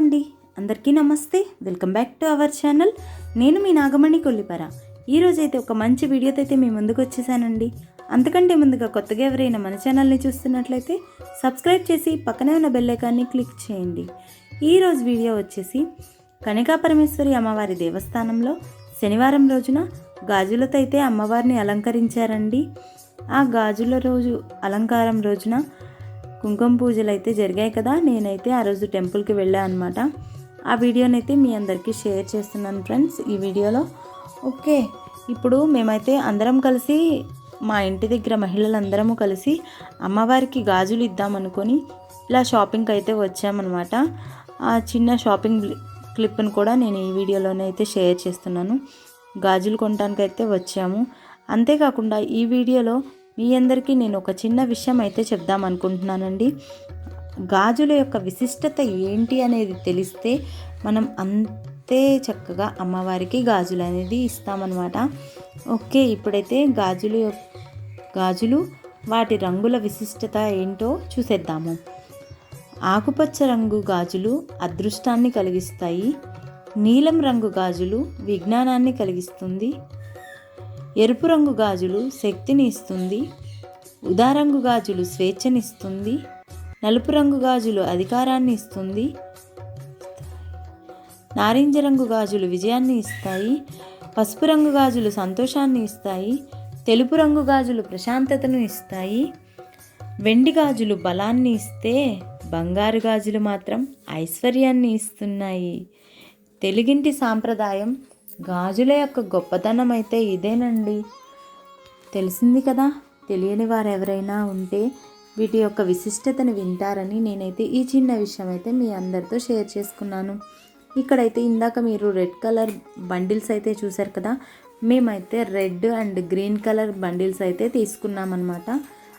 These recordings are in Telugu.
అండి. అందరికీ నమస్తే. Welcome back to our channel. నేను మీ నాగమణి కొల్లిపర. ఈరోజైతే ఒక మంచి వీడియోతో అయితే మీ ముందుకు వచ్చేసానండి. అంతకంటే ముందుగా కొత్తగా ఎవరైనా మన ఛానల్ని చూస్తున్నట్లయితే సబ్స్క్రైబ్ చేసి పక్కనే ఉన్న బెల్ ఐకాన్ని క్లిక్ చేయండి. ఈరోజు వీడియో వచ్చేసి కనికా పరమేశ్వరి అమ్మవారి దేవస్థానంలో శనివారం రోజున గాజులతో అయితే అమ్మవారిని అలంకరించారండి. ఆ గాజుల రోజు అలంకారం రోజున కుంకుమ పూజలు అయితే జరిగాయి కదా నేనైతే ఆ రోజు టెంపుల్కి వెళ్ళాను అనమాట ఆ వీడియోని అయితే మీ అందరికీ షేర్ చేస్తున్నాను ఫ్రెండ్స్ ఈ వీడియోలో. ఓకే ఇప్పుడు మేమైతే అందరం కలిసి మా ఇంటి దగ్గర మహిళలందరము కలిసి అమ్మవారికి గాజులు ఇద్దామనుకొని ఇలా షాపింగ్కి అయితే వచ్చామన్నమాట. ఆ చిన్న షాపింగ్ క్లిప్ను కూడా నేను ఈ వీడియోలోనే అయితే షేర్ చేస్తున్నాను. గాజులు కొనడానికి అయితే వచ్చాము. అంతేకాకుండా ఈ వీడియోలో మీ అందరికీ నేను ఒక చిన్న విషయం అయితే చెప్దాం అనుకుంటున్నానండి. గాజుల యొక్క విశిష్టత ఏంటి అనేది తెలిస్తే మనం అంతే చక్కగా అమ్మవారికి గాజులు అనేది ఇస్తామన్నమాట. ఓకే ఇప్పుడైతే గాజులు గాజులు వాటి రంగుల విశిష్టత ఏంటో చూసేద్దాము. ఆకుపచ్చ రంగు గాజులు అదృష్టాన్ని కలిగిస్తాయి. నీలం రంగు గాజులు విజ్ఞానాన్ని కలిగిస్తుంది. ఎరుపు రంగు గాజులు శక్తిని ఇస్తుంది ఉదారంగు గాజులు స్వేచ్ఛనిస్తుంది నలుపు రంగు గాజులు అధికారాన్ని ఇస్తుంది నారింజ రంగు గాజులు విజయాన్ని ఇస్తాయి పసుపు రంగు గాజులు సంతోషాన్ని ఇస్తాయి తెలుపు రంగు గాజులు ప్రశాంతతను ఇస్తాయి వెండి గాజులు బలాన్ని ఇస్తే బంగారు గాజులు మాత్రం ఐశ్వర్యాన్ని ఇస్తున్నాయి. తెలుగింటి సాంప్రదాయం గాజుల యొక్క గొప్పతనం అయితే ఇదేనండి. తెలిసింది కదా తెలియని వారు ఎవరైనా ఉంటే వీటి యొక్క విశిష్టతను వింటారని నేనైతే ఈ చిన్న విషయం అయితే మీ అందరితో షేర్ చేసుకున్నాను. ఇక్కడైతే ఇందాక మీరు రెడ్ కలర్ బండిల్స్ అయితే చూసారు కదా మేమైతే red and green colour bundles అయితే తీసుకున్నాం అనమాట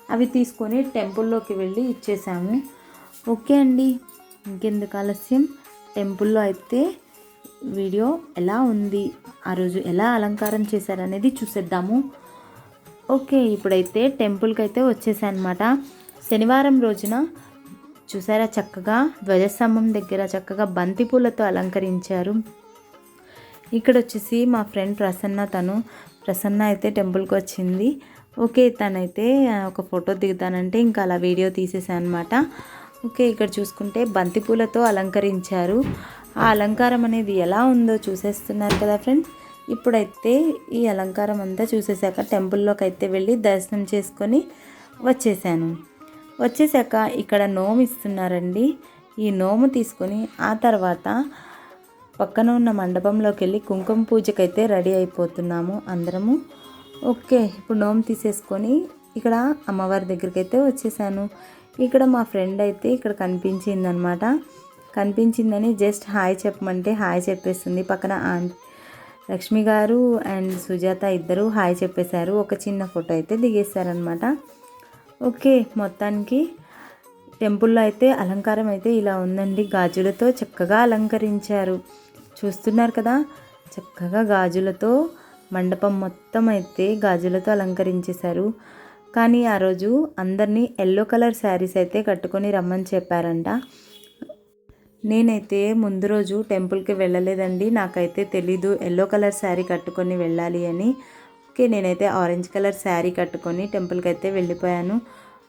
అవి తీసుకొని టెంపుల్లోకి వెళ్ళి ఇచ్చేసాము. ఓకే అండి ఇంకెందుకు ఆలస్యం? టెంపుల్లో అయితే వీడియో ఎలా ఉంది ఆ రోజు ఎలా అలంకారం చేశారనేది చూసేద్దాము. ఓకే ఇప్పుడైతే టెంపుల్కి అయితే వచ్చేసానమాట. అనమాట శనివారం రోజున చూసారా చక్కగా ధ్వజస్తంభం దగ్గర చక్కగా బంతిపూలతో అలంకరించారు. ఇక్కడ వచ్చేసి మా ఫ్రెండ్ ప్రసన్న తను ప్రసన్న అయితే టెంపుల్కి వచ్చింది. ఓకే తనైతే ఒక ఫోటో దిగుతానంటే ఇంకా అలా వీడియో తీసేసాను అనమాట ఓకే ఇక్కడ చూసుకుంటే బంతిపూలతో అలంకరించారు. ఆ అలంకారం అనేది ఎలా ఉందో చూసేస్తున్నారు కదా ఫ్రెండ్స్. ఇప్పుడైతే ఈ అలంకారం అంతా చూసేసాక టెంపుల్లోకి అయితే వెళ్ళి దర్శనం చేసుకొని వచ్చేసాను. వచ్చేసాక ఇక్కడ నోము ఇస్తున్నారండి. ఈ నోము తీసుకొని ఆ తర్వాత పక్కన ఉన్న మండపంలోకి వెళ్ళి కుంకుమ పూజకైతే రెడీ అయిపోతున్నాము అందరము. ఓకే ఇప్పుడు నోము తీసేసుకొని ఇక్కడ అమ్మవారి దగ్గరికి అయితే వచ్చేసాను. ఇక్కడ మా ఫ్రెండ్ అయితే ఇక్కడ కనిపించింది అనమాట కనిపించిందని జస్ట్ హాయ్ చెప్పమంటే హాయ్ చెప్పేస్తుంది. పక్కన ఆంటీ లక్ష్మి గారు అండ్ సుజాత ఇద్దరు హాయ్ చెప్పేశారు. ఒక చిన్న ఫోటో అయితే దిగేశారనమాట ఓకే మొత్తానికి టెంపుల్లో అయితే అలంకారం అయితే ఇలా ఉందండి. గాజులతో చక్కగా అలంకరించారు. చూస్తున్నారు కదా చక్కగా గాజులతో మండపం మొత్తం అయితే గాజులతో అలంకరించేశారు. కానీ ఆ రోజు అందరినీ ఎల్లో కలర్ శారీస్ అయితే కట్టుకొని రమ్మని చెప్పారంట. నేనైతే ముందు రోజు టెంపుల్కి వెళ్ళలేదండి. నాకైతే తెలీదు ఎల్లో కలర్ శారీ కట్టుకొని వెళ్ళాలి అని. ఓకే నేనైతే ఆరెంజ్ కలర్ శారీ కట్టుకొని టెంపుల్కి అయితే వెళ్ళిపోయాను.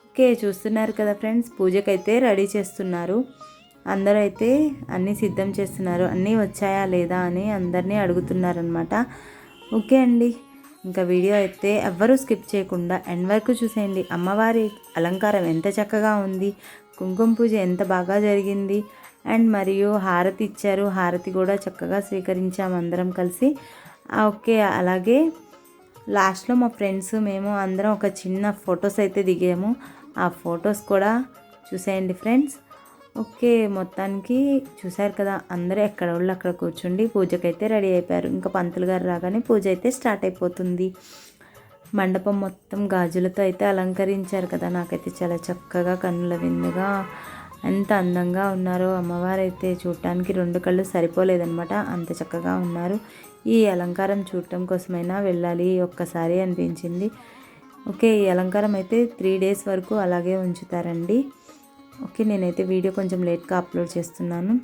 ఓకే చూస్తున్నారు కదా ఫ్రెండ్స్ పూజకైతే రెడీ చేస్తున్నారు. అందరూ అయితే అన్నీ సిద్ధం చేస్తున్నారు. అన్నీ వచ్చాయా లేదా అని అందరినీ అడుగుతున్నారనమాట ఓకే అండి ఇంకా వీడియో అయితే ఎవ్వరూ స్కిప్ చేయకుండా ఎండ్ వరకు చూసేయండి. అమ్మవారి అలంకారం ఎంత చక్కగా ఉంది కుంకుమ పూజ ఎంత బాగా జరిగింది. అండ్ మరియు హారతి ఇచ్చారు. హారతి కూడా చక్కగా స్వీకరించాము అందరం కలిసి. ఓకే అలాగే లాస్ట్లో మా ఫ్రెండ్స్ మేము అందరం ఒక చిన్న ఫొటోస్ అయితే దిగాము. ఆ ఫొటోస్ కూడా చూసేయండి ఫ్రెండ్స్. ఓకే మొత్తానికి చూశారు కదా అందరూ ఎక్కడ వాళ్ళు అక్కడ కూర్చుండి పూజకైతే రెడీ అయిపోయారు. ఇంకా పంతులు గారు రాగానే పూజ అయితే స్టార్ట్ అయిపోతుంది. మండపం మొత్తం గాజులతో అయితే అలంకరించారు కదా నాకైతే చాలా చక్కగా కన్నుల విందుగా ఎంత అందంగా ఉన్నారో అమ్మవారు అయితే చూడటానికి రెండు కళ్ళు సరిపోలేదన్నమాట. అంత చక్కగా ఉన్నారు. ఈ అలంకారం చూడటం కోసమైనా వెళ్ళాలి ఒక్కసారి అనిపించింది. ఓకే ఈ అలంకారం అయితే త్రీ డేస్ వరకు అలాగే ఉంచుతారండి. ఓకే నేనైతే వీడియో కొంచెం లేట్గా అప్లోడ్ చేస్తున్నాను.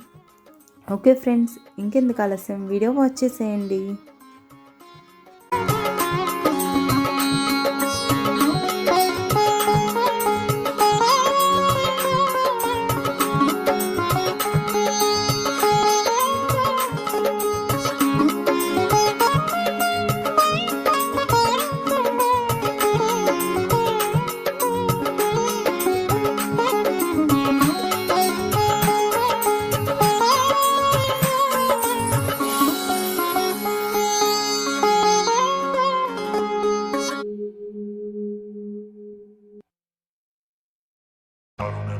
ఓకే ఫ్రెండ్స్ ఇంకెందుకు ఆలస్యం? వీడియో వాచ్ చేసేయండి.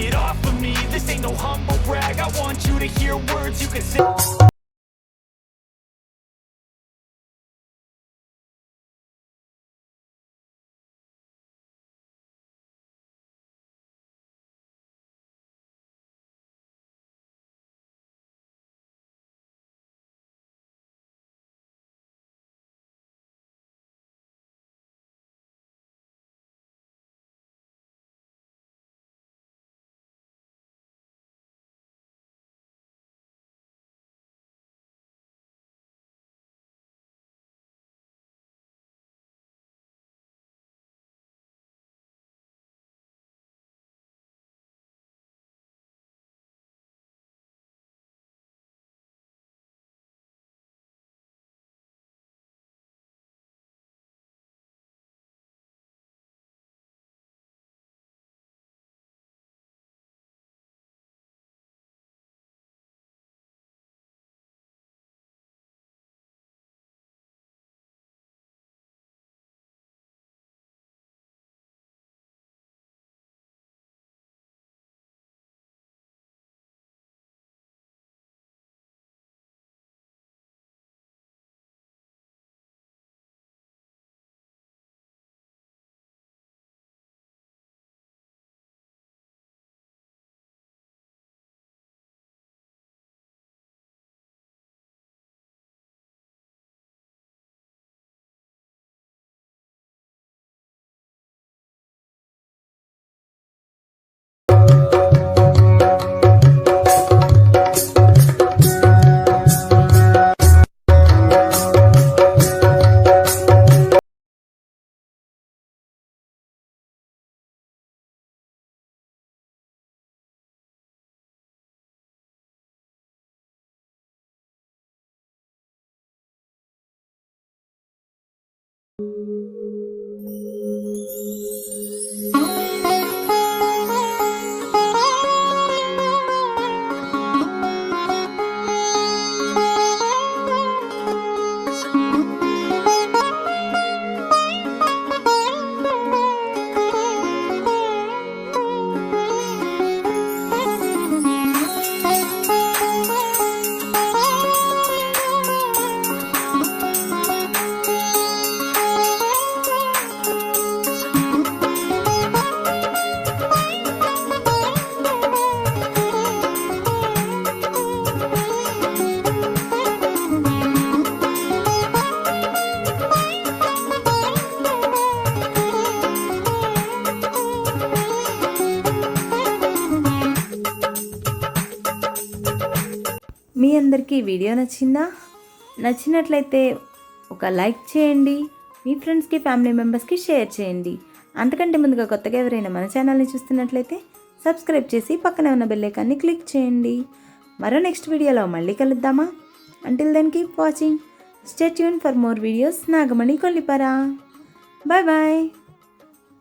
Get off of me, this ain't no humble brag. I want you to hear words you can say అందరికీ వీడియో నచ్చిందా? నచ్చినట్లయితే ఒక లైక్ చేయండి మీ ఫ్రెండ్స్కి ఫ్యామిలీ మెంబర్స్కి షేర్ చేయండి. అంతకంటే ముందుగా కొత్తగా ఎవరైనా మన ఛానల్ని చూస్తున్నట్లయితే సబ్స్క్రైబ్ చేసి పక్కనే ఉన్న బెల్లైకాన్ని క్లిక్ చేయండి. మరో నెక్స్ట్ వీడియోలో మళ్ళీ కలుద్దామా? Until then keep watching stay tune for more videos Nagamani Kollipara. Bye bye